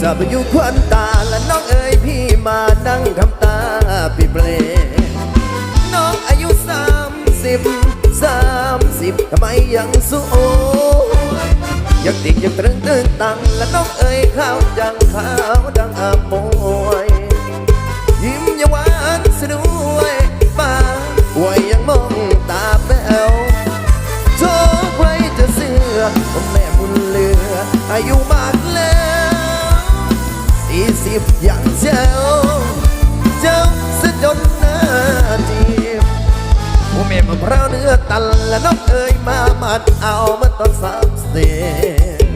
สาบอยู่ควันตาและน้องเอ๋ยพี่มานั่งทำตาพี่เปลน้องอายุสามสิบสามสิบทำไมยังสวยยังติดยังตรึงตึงตังและน้องเอ๋ยข้าวจังขาวดังอามยยิ้ีบอย่างเจ้า เจ้าสะดนหน้าจีบผู้เมมาพร้าวเนื้อตันและน้องเอ๋ยมามัดเอามาตอนสามสิบ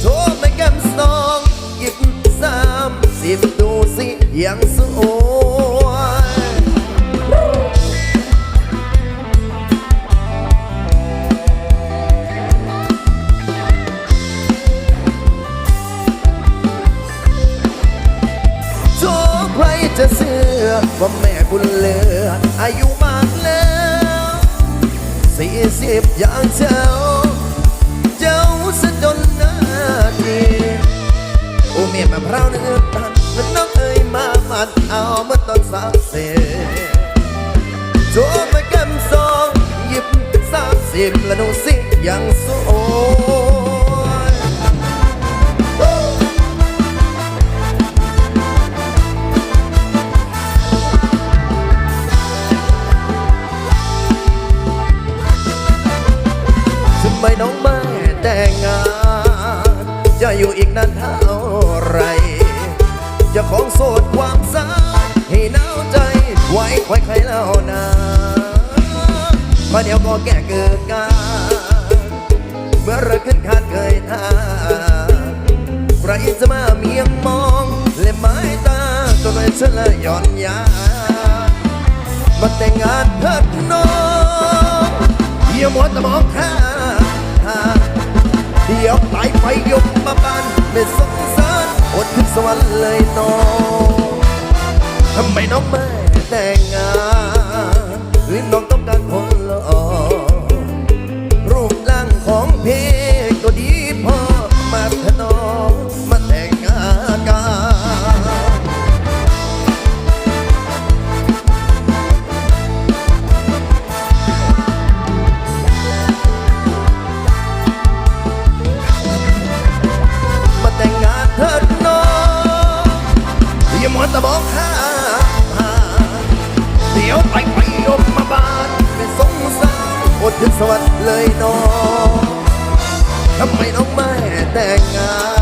โทรไปแก้มสองหยิบสามสิบดูสิยังสว ว่าแม่บุญเลือ อายุมากแล้วสี่สิบอย่างเจ้า เจ้าสะจนนาทีโอ้เมียมะพร้าวเนื้อตันแล้วน้องเอ๋ยมามัดเอาเมื่อตอนสามเสโจมาก้มสองหยิบสามสิบแล้วดูสิยังสวย ไหรเจะของโสดความสาให้หนาวใจ ไว้คอยใครเล่านามาเดี๋ยวก็แก่เกิดกาเมื่อเราขึ้นคานเคยทาใครจะมาเมียงมองและไม้ตาตัวน้อยฉันละย่อนยามาแต่งงานเถิดน้องอย่ามัวแต่มองข้า เดี๋ยวไปไฟยกมาบานไม่สงสารอดขึ้นสวรรค์เลยน้องทำไมน้องไม่แต่งงานหรือน้อง แต่บอกหาเดี๋ยวไปไปยกมาบานเป็นสงสารอดถึงสวัสดิ์เลยน้องทำไมน้องไม่แต่งงาน